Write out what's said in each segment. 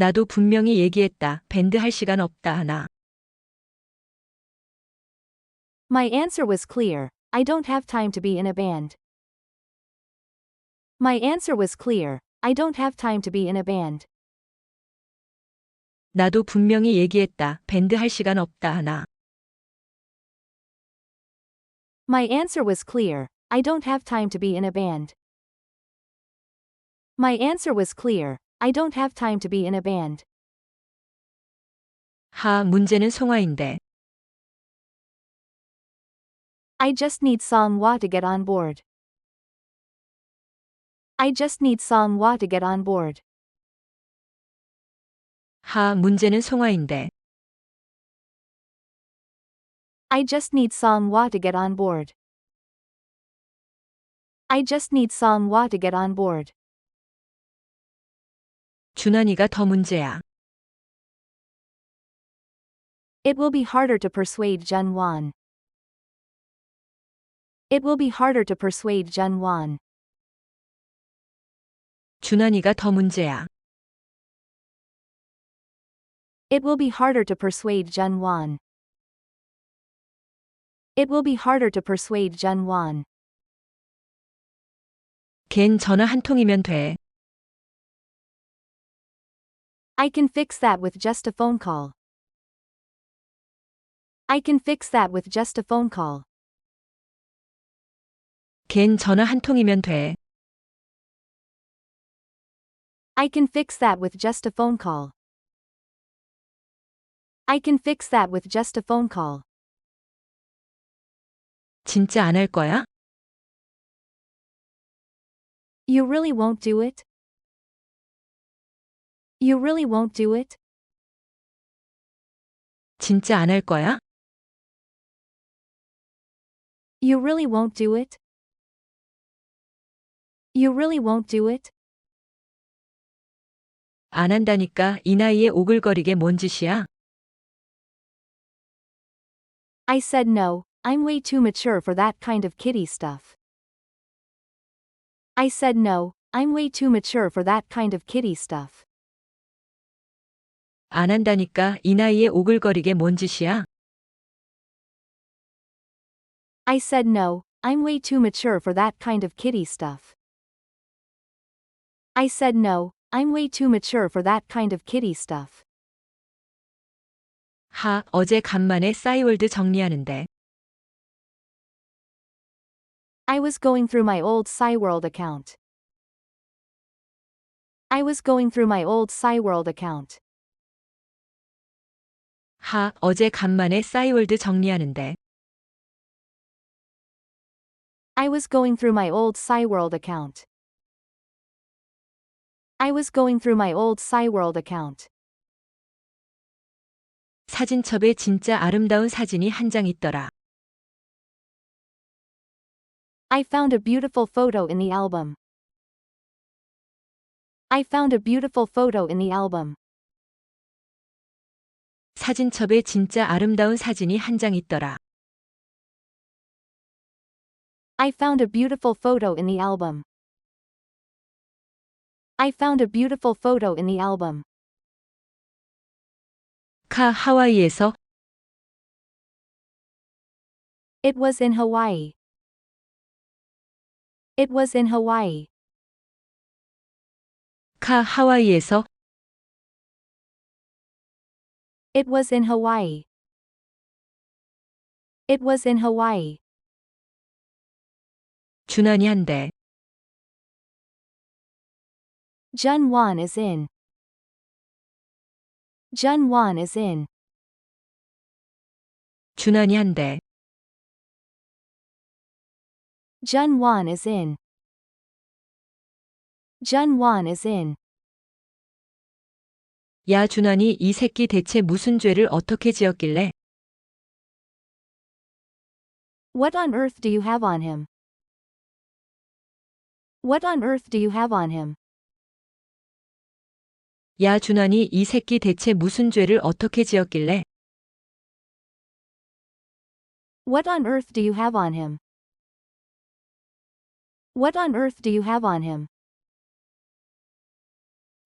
나도 분명히 얘기했다. 밴드 할 시간 없다 하나. My answer was clear. I don't have time to be in a band. My answer was clear. I don't have time to be in a band. 나도 분명히 얘기했다. 밴드 할 시간 없다 하나. My answer was clear. I don't have time to be in a band. My answer was clear. I don't have time to be in a band. 하, 문제는 송화인데. I just need Song Hwa to get on board. I just need Song Hwa to get on board. 하, 문제는 송화인데. I just need Song Hwa to get on board. I just need Song Hwa to get on board. 준환이가 더 문제야. It will be harder to persuade Jun Wan. It will be harder to persuade Jun Wan. 준환이가 더 문제야. It will be harder to persuade Jun Wan. It will be harder to persuade Jun Wan. 걘 전화 한 통이면 돼. I can fix that with just a phone call. I can fix that with just a phone call. 걘 전화 한 통이면 돼. I can fix that with just a phone call. I can fix that with just a phone call. 진짜 안 할 거야? You really won't do it? You really won't do it? 진짜 안 할 거야? You really won't do it? You really won't do it? 안 한다니까 이 나이에 오글거리게 뭔 짓이야? I said no, I'm way too mature for that kind of kiddie stuff. I said no, I'm way too mature for that kind of kiddie stuff. 안 한다니까 이 나이에 오글거리게 뭔 짓이야? I said no, I'm way too mature for that kind of kiddie stuff. I said no, I'm way too mature for that kind of kiddie stuff. 하, 어제 간만에 싸이월드 정리하는데. I was going through my old Cyworld account. I was going through my old Cyworld account. 하, 어제 간만에 싸이월드 정리하는데. I was going through my old Cyworld account. I was going through my old Cyworld account. 사진첩에 진짜 아름다운 사진이 한 장 있더라. I found a beautiful photo in the album. I found a beautiful photo in the album. 사진첩에 진짜 아름다운 사진이 한 장 있더라. I found a beautiful photo in the album. I found a beautiful photo in the album. 카 하와이에서 It was in Hawaii. It was in Hawaii. 카 하와이에서 It was in Hawaii. It was in Hawaii. 준환이 한대. Jun Wan is in. Jun Wan is in. 준환이 한대. Jun Wan is in. Jun Wan is in. 야 준환이 이 새끼 대체 무슨 죄를 어떻게 지었길래? What on earth do you have on him? What on earth do you have on him? 야 준환이 이 새끼 대체 무슨 죄를 어떻게 지었길래? What on earth do you have on him? What on earth do you have on him?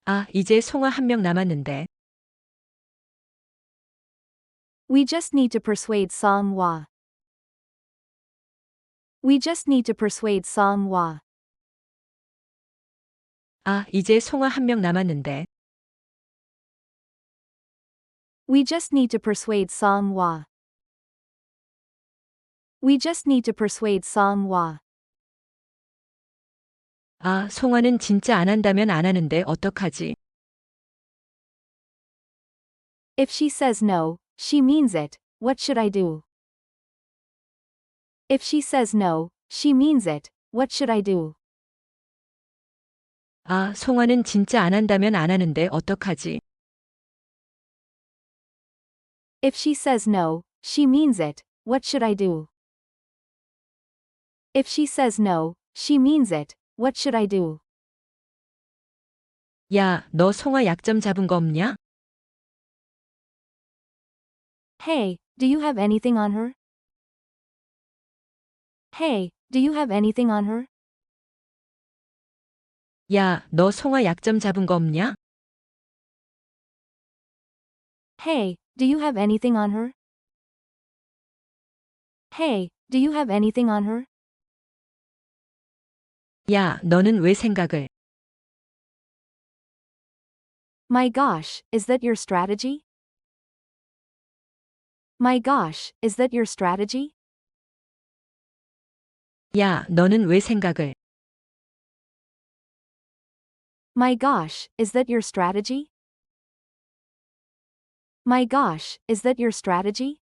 아, 이제 송아 한 명 남았는데. We just need to persuade Song Hwa. We just need to persuade Song Hwa. 아, 이제 송아 한 명 남았는데. We just need to persuade Song Hwa. We just need to persuade Song Hwa. 아, 송아는 진짜 안 한다면 안 하는데 어떡하지? If she says no, she means it. What should I do? If she says no, she means it. What should I do? 아, 송아는 진짜 안 한다면 안 하는데 어떡하지? If she says no, she means it. What should I do? If she says no, she means it. What should I do? 야, 너 송아 약점 잡은 거 없냐? Hey, do you have anything on her? Hey, do you have anything on her? 야, 너 송아 약점 잡은 거 없냐? Hey, do you have anything on her? Hey, do you have anything on her? 야, 너는 왜 생각을? My gosh, is that your strategy? My gosh, is that your strategy? 야, 너는 왜 생각을? My gosh, is that your strategy? My gosh, is that your strategy?